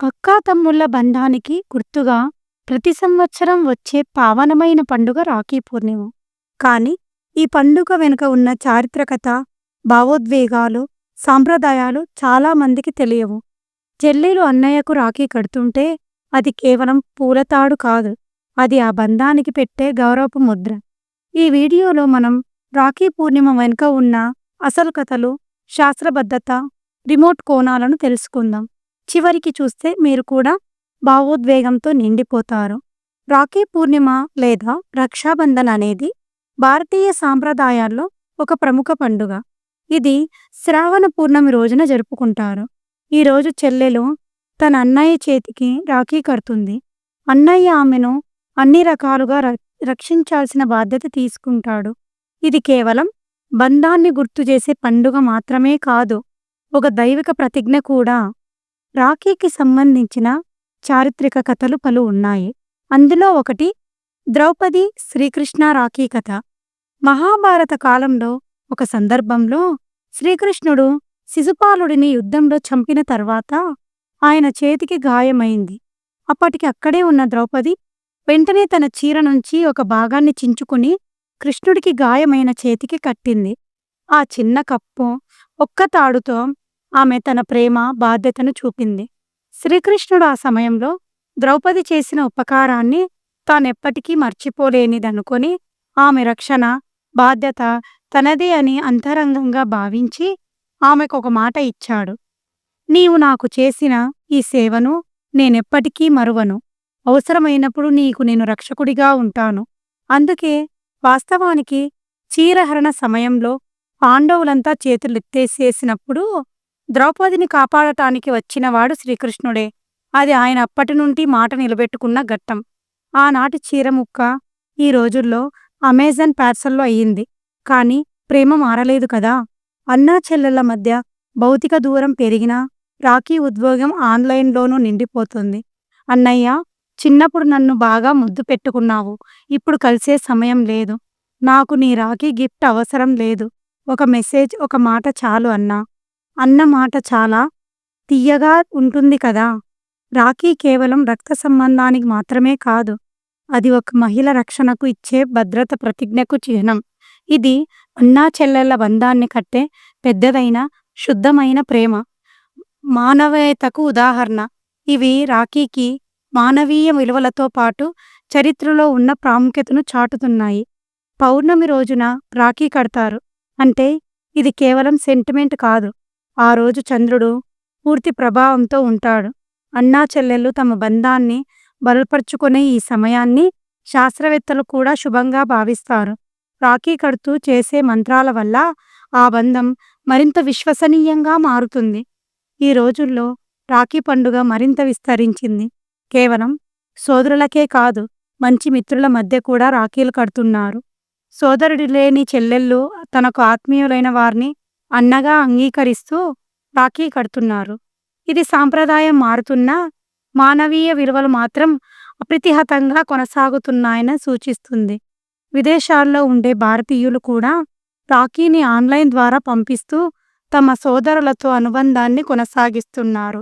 అక్కాతమ్ముళ్ళ బంధానికి గుర్తుగా ప్రతి సంవత్సరం వచ్చే పావనమైన పండుగ రాఖీ పూర్ణిమ. కానీ ఈ పండుగ వెనుక ఉన్న చారిత్రకత, భావోద్వేగాలు, సాంప్రదాయాలు చాలా మందికి తెలియవు. చెల్లెలు అన్నయ్యకు రాఖీ కడుతుంటే అది కేవలం పూలతాడు కాదు. అది ఆ బంధానికి పెట్టే గౌరవపు ముద్ర. ఈ వీడియోలో మనం రాఖీ పూర్ణిమ వెనుక ఉన్న అసలు కథలు, శాస్త్రబద్ధత, రిమోట్ కోణాలను తెలుసుకుందాం. చివరికి చూస్తే మీరు కూడా భావోద్వేగంతో నిండిపోతారు. రాఖీ పూర్ణిమ లేదా రక్షాబంధన్ అనేది భారతీయ సాంప్రదాయాల్లో ఒక ప్రముఖ పండుగ. ఇది శ్రావణ పూర్ణమి రోజున జరుపుకుంటారు. ఈ రోజు చెల్లెలు తన అన్నయ్య చేతికి రాఖీ కడుతుంది. అన్నయ్య ఆమెను అన్ని రకాలుగా రక్షించాల్సిన బాధ్యత తీసుకుంటాడు. ఇది కేవలం బంధాన్ని గుర్తు చేసే పండుగ మాత్రమే కాదు. ఒక దైవిక ప్రతిజ్ఞ కూడా. రాఖీకి సంబంధించిన చారిత్రక కథలు పలు ఉన్నాయి. అందులో ఒకటి ద్రౌపది శ్రీకృష్ణ రాఖీ కథ. మహాభారత కాలంలో ఒక సందర్భంలో శ్రీకృష్ణుడు శిశుపాలుడిని యుద్ధంలో చంపిన తర్వాత ఆయన చేతికి గాయమైంది. అప్పటికి అక్కడే ఉన్న ద్రౌపది వెంటనే తన చీర నుంచి ఒక భాగాన్ని చించుకుని కృష్ణుడికి గాయమైన చేతికి కట్టింది. ఆ చిన్న కప్పు, ఒక్క తాడుతో ఆమె తన ప్రేమ, బాధ్యతను చూపింది. శ్రీకృష్ణుడు ఆ సమయంలో ద్రౌపది చేసిన ఉపకారాన్ని తానెప్పటికీ మర్చిపోలేనిదనుకొని ఆమె రక్షణ, బాధ్యత తనదే అని అంతరంగంగా భావించి ఆమెకొక మాట ఇచ్చాడు. నీవు నాకు చేసిన ఈ సేవను నేనెప్పటికీ మరువను. అవసరమైనప్పుడు నీకు నేను రక్షకుడిగా ఉంటాను. అందుకే వాస్తవానికి చీరహరణ సమయంలో పాండవులంతా చేతులెత్తేసేసినప్పుడు ద్రౌపదిని కాపాడటానికి వచ్చినవాడు శ్రీకృష్ణుడే. అది ఆయన అప్పటినుండి మాట నిలబెట్టుకున్న ఘట్టం. ఆనాటి చీర ముక్క ఈ రోజుల్లో అమెజాన్ పార్సెల్లో అయ్యింది. కానీ ప్రేమ మారలేదు కదా! అన్నా చెల్లెళ్ళ మధ్య భౌతిక దూరం పెరిగినా రాఖీ ఉద్వేగం ఆన్లైన్లోనూ నిండిపోతుంది. అన్నయ్యా! చిన్నప్పుడు నన్ను బాగా ముద్దు పెట్టుకున్నావు. ఇప్పుడు కలిసే సమయం లేదు. నాకు నీ రాఖీ గిఫ్ట్ అవసరం లేదు. ఒక మెసేజ్, ఒక మాట చాలు అన్నా! అన్న మాట చాలా తియ్యగా ఉంటుంది కదా! రాఖీ కేవలం రక్త సంబంధానికి మాత్రమే కాదు. అది ఒక మహిళ రక్షణకు ఇచ్చే భద్రత ప్రతిజ్ఞకు చిహ్నం. ఇది అన్నా చెల్లెళ్ళ బంధాన్ని కట్టే పెద్దదైన, శుద్ధమైన ప్రేమ. మానవీయతకు ఉదాహరణ. ఇవి రాఖీకి మానవీయ విలువలతో పాటు చరిత్రలో ఉన్న ప్రాముఖ్యతను చాటుతున్నాయి. పౌర్ణమి రోజున రాఖీ కడతారు. అంటే ఇది కేవలం సెంటిమెంట్ కాదు. ఆ రోజు చంద్రుడు పూర్తి ప్రభావంతో ఉంటాడు. అన్నా చెల్లెళ్ళు తమ బంధాన్ని బలపరుచుకునే ఈ సమయాన్ని శాస్త్రవేత్తలు కూడా శుభంగా భావిస్తారు. రాఖీ కడుతూ చేసే మంత్రాల వల్ల ఆ బంధం మరింత విశ్వసనీయంగా మారుతుంది. ఈ రోజుల్లో రాఖీ పండుగ మరింత విస్తరించింది. కేవలం సోదరులకే కాదు మంచి మిత్రుల మధ్య కూడా రాఖీలు కడుతున్నారు. సోదరుడు లేని చెల్లెళ్ళు తనకు ఆత్మీయులైన వారిని అన్నగా అంగీకరిస్తూ రాఖీ కడుతున్నారు. ఇది సాంప్రదాయం మారుతున్నా మానవీయ విలువలు మాత్రం అప్రతిహతంగా కొనసాగుతున్నాయని సూచిస్తుంది. విదేశాల్లో ఉండే భారతీయులు కూడా రాఖీని ఆన్లైన్ ద్వారా పంపిస్తూ తమ సోదరులతో అనుబంధాన్ని కొనసాగిస్తున్నారు.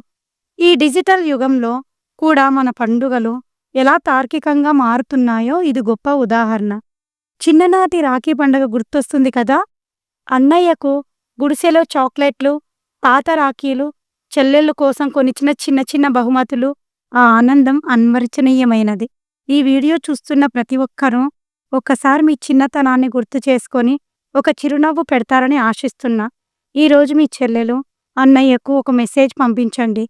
ఈ డిజిటల్ యుగంలో కూడా మన పండుగలు ఎలా తార్కికంగా మారుతున్నాయో ఇది గొప్ప ఉదాహరణ. చిన్ననాటి రాఖీ పండుగ గుర్తొస్తుంది కదా! అన్నయ్యకు గుడిసెలో చాక్లెట్లు, పాత రాఖీలు, చెల్లెళ్ళ కోసం కొనిచ్చిన చిన్న చిన్న బహుమతులు ఆ ఆనందం అన్వర్చనీయమైనది ఈ వీడియో చూస్తున్న ప్రతి ఒక్కరూ ఒక్కసారి మీ చిన్నతనాన్ని గుర్తు చేసుకొని ఒక చిరునవ్వు పెడతారని ఆశిస్తున్నా. ఈరోజు మీ చెల్లెలు, అన్నయ్యకు ఒక మెసేజ్ పంపించండి.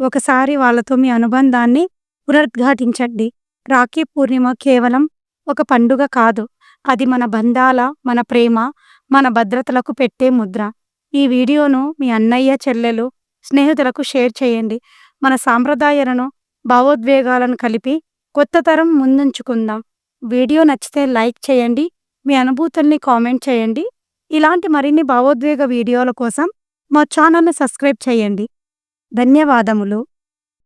ఒకసారి వాళ్ళతో మీ అనుబంధాన్ని పునరుద్ఘాటించండి. రాఖీ పూర్ణిమ కేవలం ఒక పండుగ కాదు. అది మన బంధాల, మన ప్రేమ, మన భద్రతలకు పెట్టే ముద్ర. ఈ వీడియోను మీ అన్నయ్య, చెల్లెలు, స్నేహితులకు షేర్ చేయండి. మన సాంప్రదాయాలను, భావోద్వేగాలను కలిపి కొత్త తరం ముందుంచుకుందాం. వీడియో నచ్చితే లైక్ చేయండి. మీ అనుభూతుల్ని కామెంట్ చేయండి. ఇలాంటి మరిన్ని భావోద్వేగ వీడియోల కోసం మా ఛానల్ను సబ్స్క్రైబ్ చేయండి. ధన్యవాదములు.